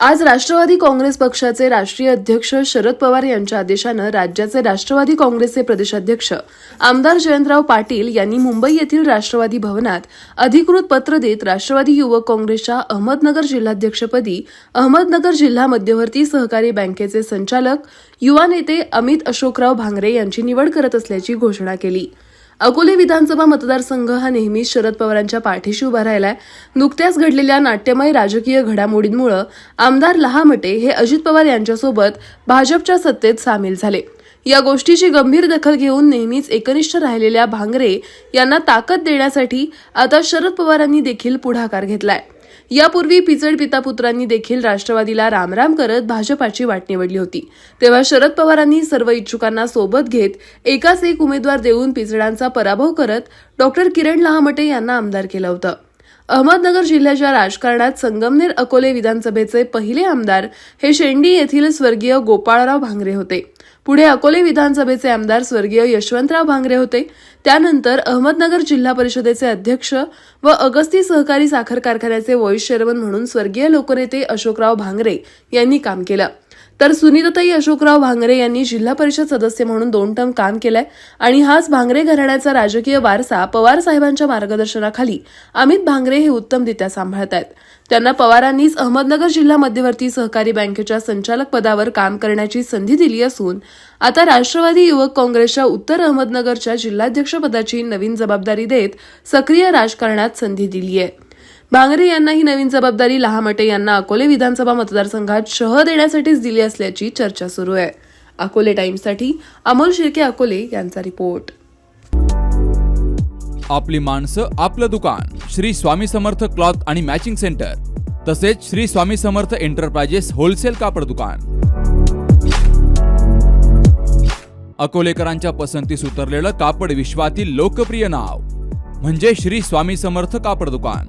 आज राष्ट्रवादी काँग्रेस पक्षाचे राष्ट्रीय अध्यक्ष शरद पवार यांच्या आदेशानं राज्याचे राष्ट्रवादी काँग्रेसचे प्रदेशाध्यक्ष आमदार जयंतराव पाटील यांनी मुंबई येथील राष्ट्रवादी भवनात अधिकृत पत्र देत राष्ट्रवादी युवक काँग्रेसच्या अहमदनगर जिल्हाध्यक्षपदी अहमदनगर जिल्हा मध्यवर्ती सहकारी बँकेचे संचालक युवा नेते अमित अशोकराव भांगरे यांची निवड करत असल्याची घोषणा केली. अकोले विधानसभा मतदारसंघ हा नेहमीच शरद पवारांच्या पाठीशी उभा राहिलाय. नुकत्याच घडलेल्या नाट्यमय राजकीय घडामोडींमुळे आमदार लहामटे हे अजित पवार यांच्यासोबत भाजपच्या सत्तेत सामील झाले. या गोष्टीची गंभीर दखल घेऊन नेहमीच एकनिष्ठ राहिलेल्या भांगरे यांना ताकद देण्यासाठी आता शरद पवारांनी देखील पुढाकार घेतलाय. यापूर्वी पिचड पिता पुत्रांनी देखील राष्ट्रवादीला रामराम करत भाजपाची वाट निवडली होती. तेव्हा शरद पवारांनी सर्व इच्छुकांना सोबत घेत एकाच एक उमेदवार देऊन पिचडांचा पराभव करत डॉक्टर किरण लहामटे यांना आमदार केलं होतं. अहमदनगर जिल्ह्याच्या राजकारणात संगमनेर अकोले विधानसभेचे पहिले आमदार हे शेंडी येथील स्वर्गीय गोपाळराव भांगरे होते. पुढे अकोले विधानसभेचे आमदार स्वर्गीय यशवंतराव भांगरे होते. त्यानंतर अहमदनगर जिल्हा परिषदेचे अध्यक्ष व अगस्ती सहकारी साखर कारखान्याचे व्हाईस चेअरमन म्हणून स्वर्गीय लोकनेते अशोकराव भांगरे यांनी काम केलं. तर सुनीताताई अशोकराव भांगरे यांनी जिल्हा परिषद सदस्य म्हणून दोन टर्म काम केलंय आणि हाच भांगरे घराण्याचा राजकीय वारसा पवार साहेबांच्या मार्गदर्शनाखाली अमित भांगरे हे उत्तमरित्या सांभाळत आहेत. त्यांना पवारांनीच अहमदनगर जिल्हा मध्यवर्ती सहकारी बँकेच्या संचालक पदावर काम करण्याची संधी दिली असून आता राष्ट्रवादी युवक काँग्रेसच्या उत्तर अहमदनगरच्या जिल्हाध्यक्षपदाची नवीन जबाबदारी देत सक्रिय राजकारणात संधी दिली आहे भांगरे यांना ही नवीन जबाबदारी लहामटे यांना अकोले विधानसभा मतदारसंघात शह देण्यासाठीच दिली असल्याची चर्चा सुरू आहे. अकोले टाइम्ससाठी अमोल शिर्के अकोले यांचा रिपोर्ट. आपली माणसं आपलं दुकान. श्री स्वामी समर्थ क्लॉथ आणि मॅचिंग सेंटर. तसेच श्री स्वामी समर्थ एंटरप्राइजेस होलसेल कापड दुकान. अकोलेकरांच्या पसंतीस उतरलेलं कापड विश्वातील लोकप्रिय नाव. म्हणजे श्री स्वामी समर्थ कापड दुकान.